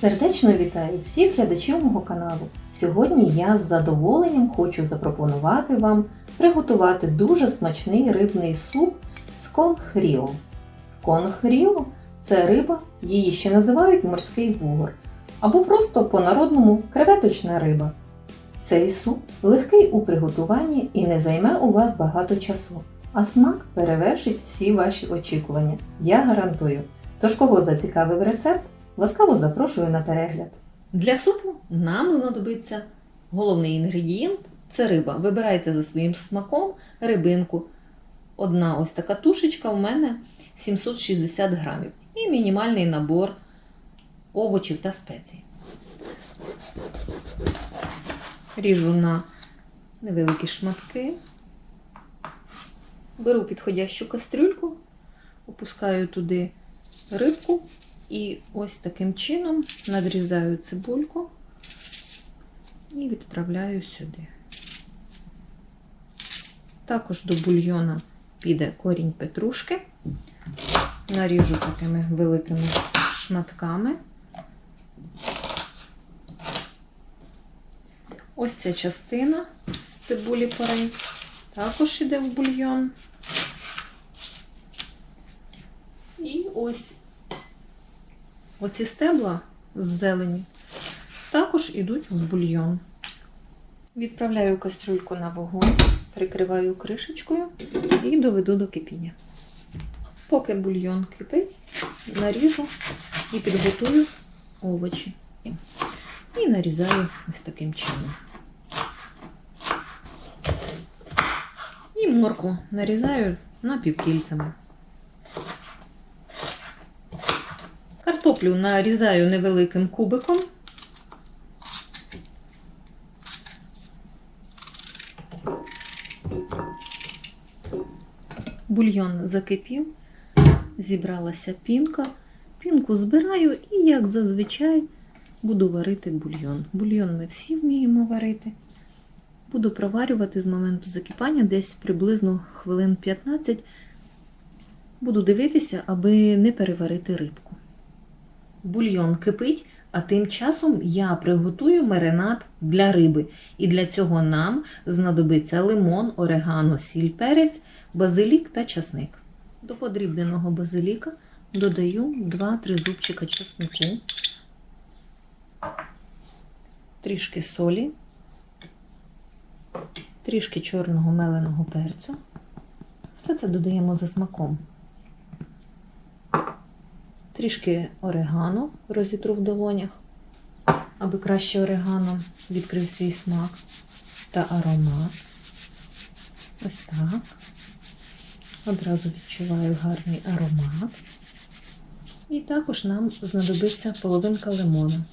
Сердечно вітаю всіх глядачів мого каналу. Сьогодні я з задоволенням хочу запропонувати вам приготувати дуже смачний рибний суп з конг-ріо. Конг-ріо – це риба, її ще називають морський вугор, або просто по-народному креветочна риба. Цей суп легкий у приготуванні і не займе у вас багато часу, а смак перевершить всі ваші очікування. Я гарантую. Тож кого зацікавив рецепт? Ласкаво запрошую на перегляд. Для супу нам знадобиться головний інгредієнт це риба. Вибирайте за своїм смаком рибинку. Одна ось така тушечка у мене 760 грамів. І мінімальний набор овочів та спецій. Ріжу на невеликі шматки. Беру підходящу кастрюльку, опускаю туди рибку і ось таким чином надрізаю цибульку і відправляю сюди. Також до бульйона піде корінь петрушки. Наріжу такими великими шматками. Ось ця частина з цибулі порей також іде в бульйон. І ось оці стебла з зелені також йдуть в бульйон. Відправляю кастрюльку на вогонь, прикриваю кришечкою і доведу до кипіння. Поки бульйон кипить, наріжу і підготую овочі. І нарізаю ось таким чином. І моркву нарізаю напівкільцями. Картоплю нарізаю невеликим кубиком. Бульйон закипів, зібралася пінка. Пінку збираю і, як зазвичай, буду варити бульйон. Бульйон ми всі вміємо варити. Буду проварювати з моменту закипання десь приблизно хвилин 15. Буду дивитися, аби не переварити рибку. Бульйон кипить, а тим часом я приготую маринад для риби. І для цього нам знадобиться лимон, орегано, сіль, перець, базилік та часник. До подрібненого базиліка додаю 2-3 зубчика часнику, трішки солі, трішки чорного меленого перцю. Все це додаємо за смаком. Трішки орегано розітру в долонях, аби краще орегано відкрив свій смак та аромат. Ось так. Одразу відчуваю гарний аромат. І також нам знадобиться половинка лимона.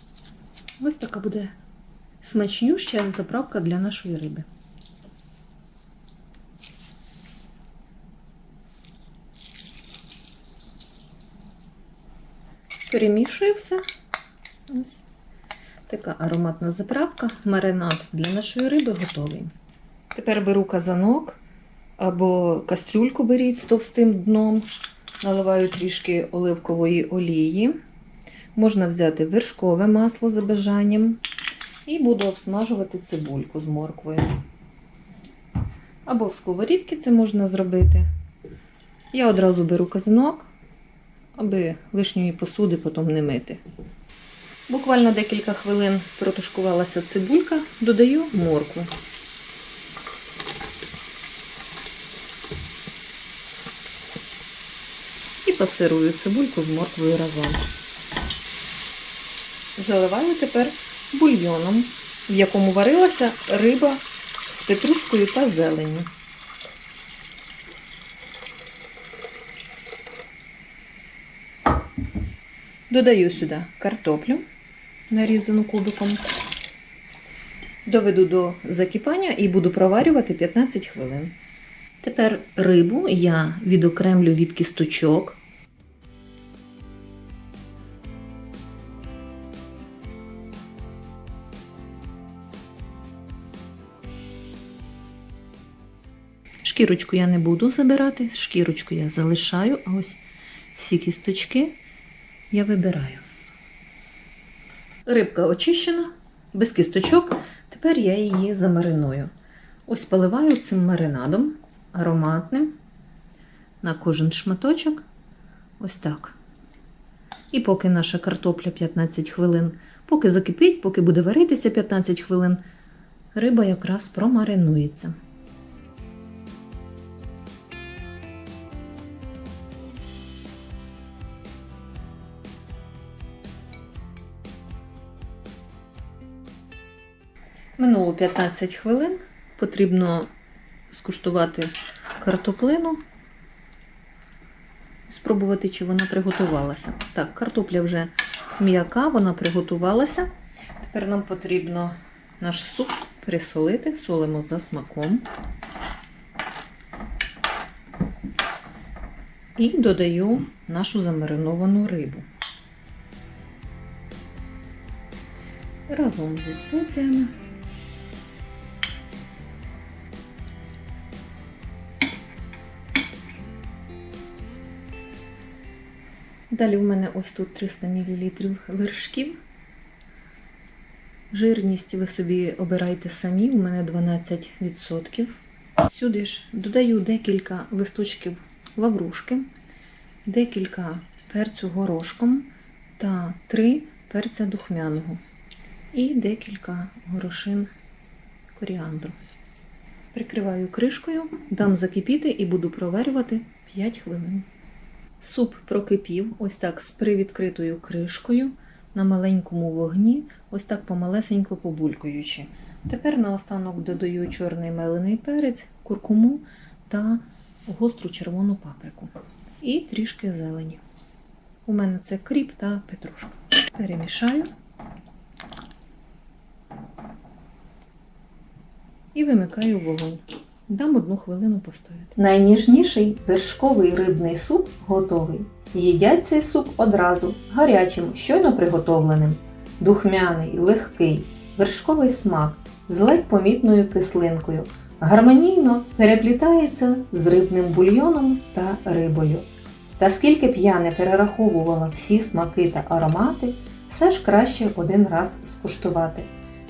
Ось така буде смачнюща заправка для нашої риби. Перемішую все. Ось така ароматна заправка. Маринад для нашої риби готовий. Тепер беру казанок або кастрюльку беріть з товстим дном, наливаю трішки оливкової олії. Можна взяти вершкове масло за бажанням. І буду обсмажувати цибульку з морквою. Або в сковорідці це можна зробити. Я одразу беру казанок, аби лишньої посуди потім не мити. Буквально декілька хвилин протушкувалася цибулька, додаю моркву. І пасирую цибульку з морквою разом. Заливаю тепер бульйоном, в якому варилася риба з петрушкою та зеленню. Додаю сюди картоплю, нарізану кубиком. Доведу до закипання і буду проварювати 15 хвилин. Тепер рибу я відокремлю від кісточок. Шкірочку я не буду забирати, шкірочку я залишаю, а ось всі кісточки я вибираю. Рибка очищена, без кісточок. Тепер я її замариную. Ось поливаю цим маринадом ароматним на кожен шматочок. Ось так. І поки наша картопля 15 хвилин, поки закипить, поки буде варитися 15 хвилин, риба якраз промаринується. Минуло 15 хвилин. Потрібно скуштувати картоплину, спробувати, чи вона приготувалася. Так, картопля вже м'яка, вона приготувалася. Тепер нам потрібно наш суп присолити, солимо за смаком. І додаю нашу замариновану рибу. Разом зі спеціями. Далі в мене ось тут 300 мл вершків. Жирність ви собі обирайте самі, у мене 12%. Сюди ж додаю декілька листочків лаврушки, декілька перцю горошком та 3 перця духмяного і декілька горошин коріандру. Прикриваю кришкою, дам закипіти і буду проварювати 5 хвилин. Суп прокипів ось так з привідкритою кришкою на маленькому вогні, ось так помалесенько побулькуючи. Тепер наостанок додаю чорний мелений перець, куркуму та гостру червону паприку. І трішки зелені. У мене це кріп та петрушка. Перемішаю і вимикаю вогонь. Дам одну хвилину постояти. Найніжніший вершковий рибний суп готовий. Їдять цей суп одразу, гарячим, щойно приготовленим. Духмяний, легкий, вершковий смак з ледь помітною кислинкою. Гармонійно переплітається з рибним бульйоном та рибою. Та скільки б я не перераховувала всі смаки та аромати, все ж краще один раз скуштувати.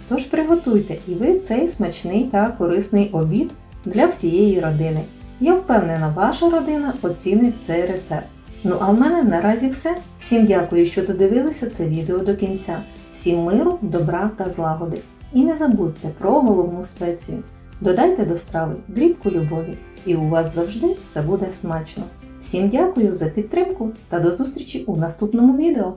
Тож приготуйте і ви цей смачний та корисний обід для всієї родини. Я впевнена, ваша родина оцінить цей рецепт. Ну а в мене наразі все. Всім дякую, що додивилися це відео до кінця. Всім миру, добра та злагоди. І не забудьте про головну спецію. Додайте до страви дрібку любові, і у вас завжди все буде смачно. Всім дякую за підтримку та до зустрічі у наступному відео!